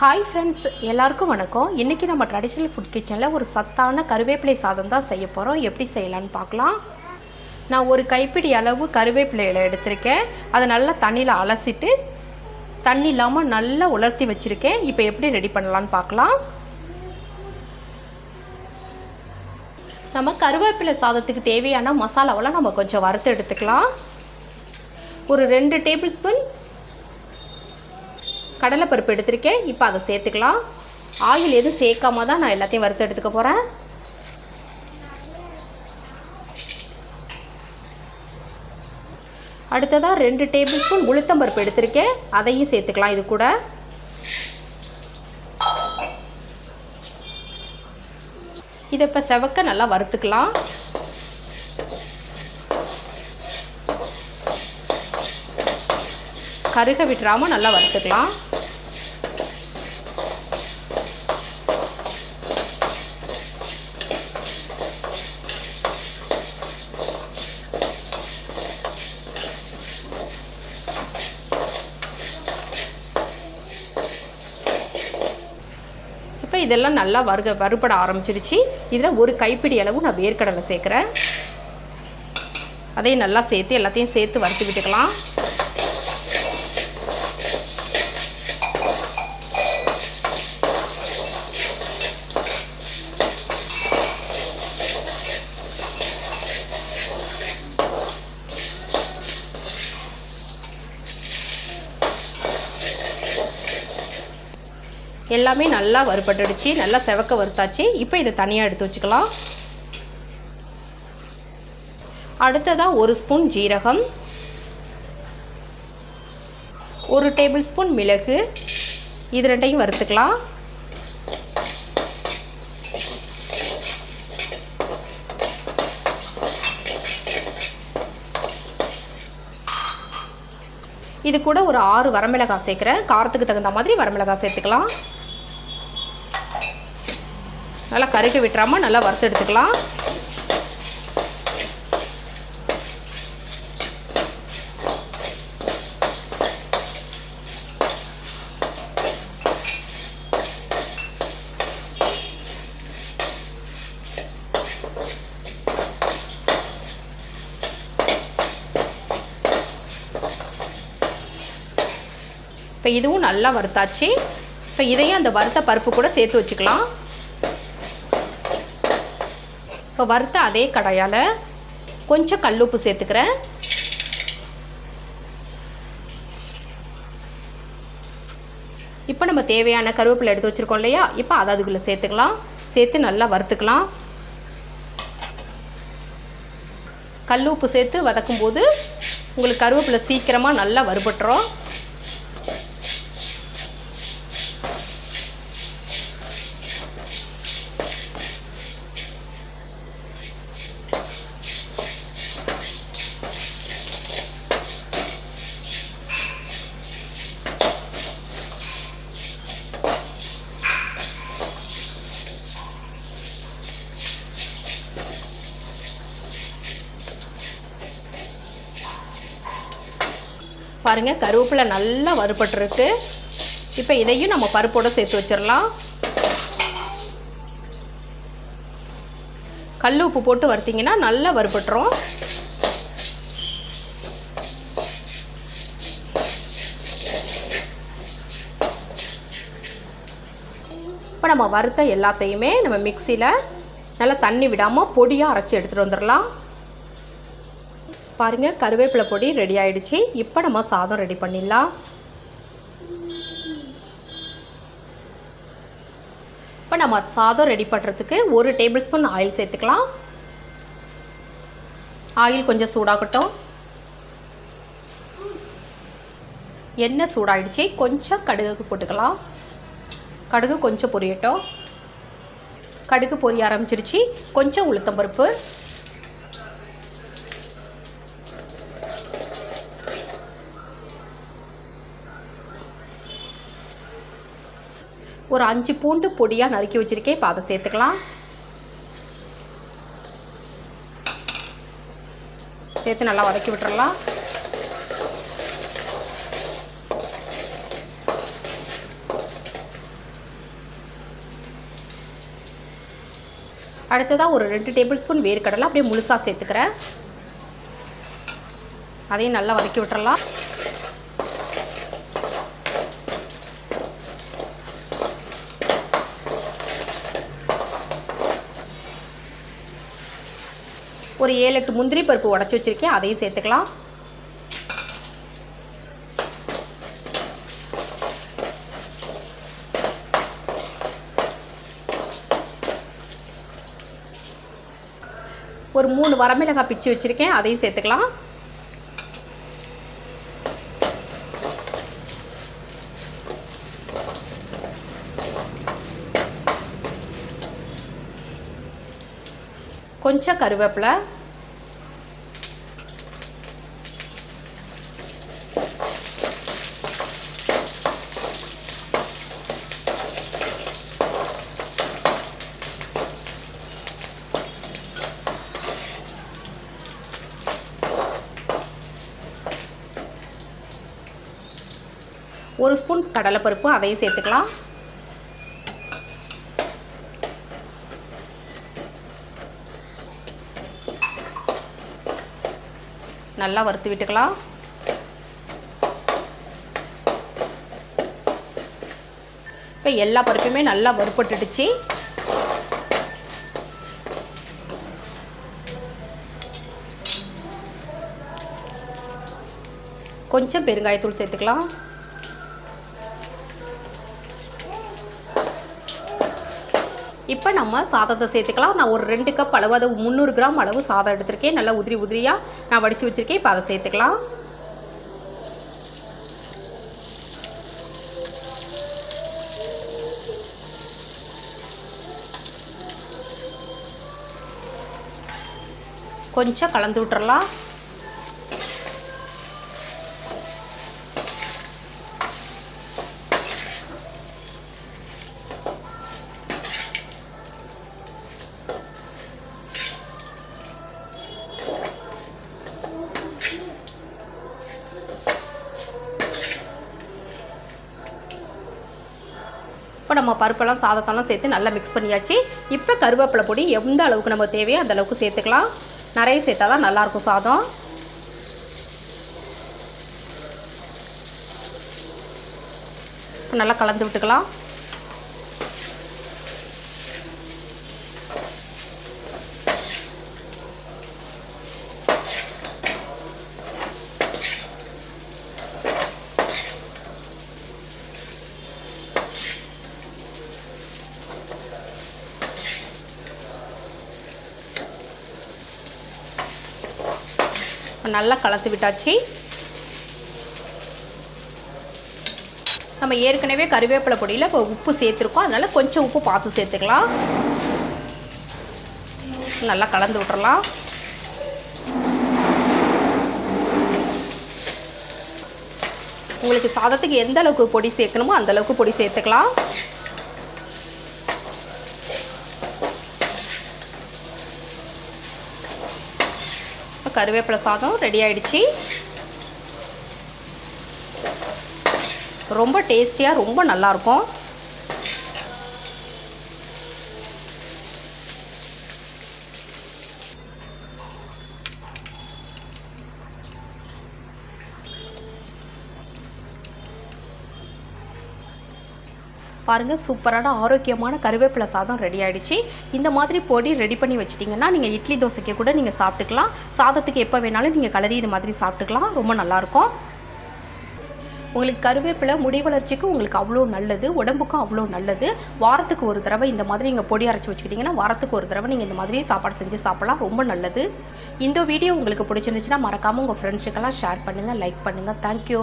Hi friends எல்லாருக்கும் வணக்கம். இன்றைக்கி நம்ம ட்ரெடிஷ்னல் ஃபுட் கிச்சனில் ஒரு சத்தான கருவேப்பிலை சாதம் தான் செய்ய போகிறோம் எப்படி செய்யலான்னு பார்க்கலாம். நான் ஒரு கைப்பிடி அளவு கருவேப்பிலையில் எடுத்திருக்கேன். அதை நல்லா தண்ணியில் அலசிட்டு தண்ணி இல்லாமல் நல்லா உலர்த்தி வச்சுருக்கேன். இப்போ எப்படி ரெடி பண்ணலான்னு பார்க்கலாம். நம்ம கருவேப்பிலை சாதத்துக்கு தேவையான மசாலாவெல்லாம் நம்ம கொஞ்சம் வறுத்து எடுத்துக்கலாம். ஒரு ரெண்டு டேபிள் ஸ்பூன் கடலைப்பருப்பு எடுத்திருக்கேன். இப்போ அதை சேர்த்துக்கலாம். ஆயில் எதுவும் சேர்க்காம தான் நான் எல்லாத்தையும் வறுத்து எடுத்துக்க போகிறேன் அடுத்ததாக ரெண்டு டேபிள் ஸ்பூன் உளுத்தம்பருப்பு எடுத்திருக்கேன். அதையும் சேர்த்துக்கலாம் இது கூட. இதை இப்போ செவக்க நல்லா வறுத்துக்கலாம். கருக விட்டுறாமல் நல்லா வறுத்துக்கலாம். இப்போ இதெல்லாம் நல்லா வறுக வறுபட ஆரம்பிச்சிருச்சு. இதில் ஒரு கைப்பிடி அளவு நான் வேர்க்கடலை சேர்க்குறேன். அதையும் நல்லா சேர்த்து எல்லாத்தையும் சேர்த்து வறுத்து விட்டுக்கலாம். எல்லாமே நல்லா வறுபட்டுடுச்சு நல்லா செவக்க வறுத்தாச்சு. இப்போ இதை தனியாக எடுத்து வச்சுக்கலாம். அடுத்ததாக ஒரு ஸ்பூன் ஜீரகம் ஒரு டேபிள் ஸ்பூன் மிளகு. இது ரெண்டையும் வறுத்துக்கலாம். இது கூட ஒரு ஆறு வரமிளகாய் சேர்க்குறேன். காரத்துக்கு தகுந்த மாதிரி வரமிளகாய் சேர்த்துக்கலாம். நல்லா கருகி விட்டுறாமல் நல்லா வறுத்து எடுத்துக்கலாம். இப்போ இதுவும் நல்லா வறுத்தாச்சு. இப்போ இதையும் அந்த வறுத்த பருப்பு கூட சேர்த்து வச்சுக்கலாம். இப்போ வறுத்த அதே கடாயால் கொஞ்சம் கல்லுப்பு சேர்த்துக்கிறேன். இப்போ நம்ம தேவையான கருவேப்பிலை எடுத்து வச்சுருக்கோம் இல்லையா? இப்போ அதை அதுக்குள்ளே சேர்த்துக்கலாம். சேர்த்து நல்லா வறுத்துக்கலாம். கல் உப்பு சேர்த்து வதக்கும்போது உங்களுக்கு கருவேப்பிலை சீக்கிரமாக நல்லா வறுபட்டுரும். பாருங்கள் கருவேப்பிலை நல்லா வறுபட்டுருக்கு. இப்போ இதையும் நம்ம பருப்போடு சேர்த்து வச்சிடலாம் கல் உப்பு போட்டு வறுத்திங்கன்னா நல்லா வறுபட்டுரும். இப்போ நம்ம வறுத்த எல்லாத்தையுமே நம்ம மிக்சியில் நல்லா தண்ணி விடாமல் பொடியாக அரைச்சி எடுத்துகிட்டு வந்துடலாம் பாருங்கள் கருவேப்பிலை பொடி ரெடி ஆயிடுச்சு. இப்போ நம்ம சாதம் ரெடி பண்ணிடலாம். இப்போ நம்ம சாதம் ரெடி பண்ணுறதுக்கு ஒரு டேபிள் ஸ்பூன் ஆயில் சேர்த்துக்கலாம். ஆயில் கொஞ்சம் சூடாகட்டும். எண்ணெய் சூடாயிடுச்சு. கொஞ்சம் கடுகு போட்டுக்கலாம். கடுகு கொஞ்சம் பொரியட்டும். கடுகு பொரிய ஆரம்பிச்சிருச்சு. கொஞ்சம் உளுத்தம்பருப்பு. ஒரு அஞ்சு பூண்டு பொடியாக நறுக்கி வச்சுருக்கேன். இப்போ அதை சேர்த்துக்கலாம். சேர்த்து நல்லா வதக்கி விட்டுறலாம். அடுத்ததாக ஒரு ரெண்டு டேபிள் ஸ்பூன் வேர்க்கடலை அப்படியே முழுசாக சேர்த்துக்கிறேன். அதையும் நல்லா வதக்கி விட்டுறலாம். ஒரு ஏழு எட்டு முந்திரி பருப்பு உடச்சி வச்சுருக்கேன். அதையும் சேர்த்துக்கலாம். ஒரு மூணு வரமிளகாய் பிச்சு வச்சுருக்கேன். அதையும் சேர்த்துக்கலாம். கொஞ்சம் கருவேப்பிலை ஒரு ஸ்பூன் கடலைப்பருப்பு அதையும் சேர்த்துக்கலாம். நல்லா வறுத்து விட்டுக்கலாம். இப்போ எல்லா பருப்புமே நல்லா வறுப்பட்டுடுச்சு கொஞ்சம் பெருங்காயத்தூள் சேர்த்துக்கலாம். இப்போ நம்ம சாதத்தை சேர்த்துக்கலாம். நான் ஒரு ரெண்டு கப் அளவு அது முந்நூறு கிராம் அளவு சாதம் எடுத்திருக்கேன். நல்லா உதிரி உதிரியாக நான் வடித்து வச்சுருக்கேன். இப்போ அதை சேர்த்துக்கலாம். கொஞ்சம் கலந்து விட்டுறலாம். இப்போ நம்ம பருப்பெல்லாம் சாதத்தெல்லாம் சேர்த்து நல்லா மிக்ஸ் பண்ணியாச்சு. இப்போ கருவேப்பிலை பொடி எந்த அளவுக்கு நம்ம தேவையோ அந்த அளவுக்கு சேர்த்துக்கலாம். நிறைய சேர்த்தா தான் நல்லாயிருக்கும் சாதம். நல்லா கலந்து விட்டுக்கலாம். நல்லா கலந்து விட்டாச்சு. நம்ம ஏற்கனவே கருவேப்பிலை பொடியில் இப்போ உப்பு சேர்த்துருக்கோம். அதனால் கொஞ்சம் உப்பு பார்த்து சேர்த்துக்கலாம். நல்லா கலந்து விட்டுறலாம். உங்களுக்கு சாதத்துக்கு எந்த அளவுக்கு பொடி சேர்க்கணுமோ அந்த அளவுக்கு பொடி சேர்த்துக்கலாம். கருவேப்பிலை சாதம் ரெடி ஆகிடுச்சி ரொம்ப டேஸ்டியாக ரொம்ப நல்லாயிருக்கும். பாருங்கள் சூப்பரான ஆரோக்கியமான கருவேப்பிலை சாதம் ரெடி ஆகிடுச்சு இந்த மாதிரி பொடி ரெடி பண்ணி வச்சிட்டிங்கன்னா நீங்கள் இட்லி தோசைக்கு கூட நீங்கள் சாப்பிட்டுக்கலாம். சாதத்துக்கு எப்போ வேணாலும் நீங்கள் கலரி இது மாதிரி சாப்பிட்டுக்கலாம். ரொம்ப நல்லாயிருக்கும். உங்களுக்கு கருவேப்பிலை முடி வளர்ச்சிக்கு உங்களுக்கு அவ்வளோ நல்லது உடம்புக்கும் அவ்வளோ நல்லது. வாரத்துக்கு ஒரு தடவை இந்த மாதிரி நீங்கள் பொடி அரைச்சி வச்சுக்கிட்டிங்கன்னா வாரத்துக்கு ஒரு தடவை நீங்கள் இந்த மாதிரி சாப்பாடு செஞ்சு சாப்பிடலாம். ரொம்ப நல்லது. இந்த வீடியோ உங்களுக்கு பிடிச்சிருந்துச்சுன்னா மறக்காமல் உங்கள் ஃப்ரெண்ட்ஸுக்கெல்லாம் ஷேர் பண்ணுங்கள் லைக் பண்ணுங்கள் தேங்க்யூ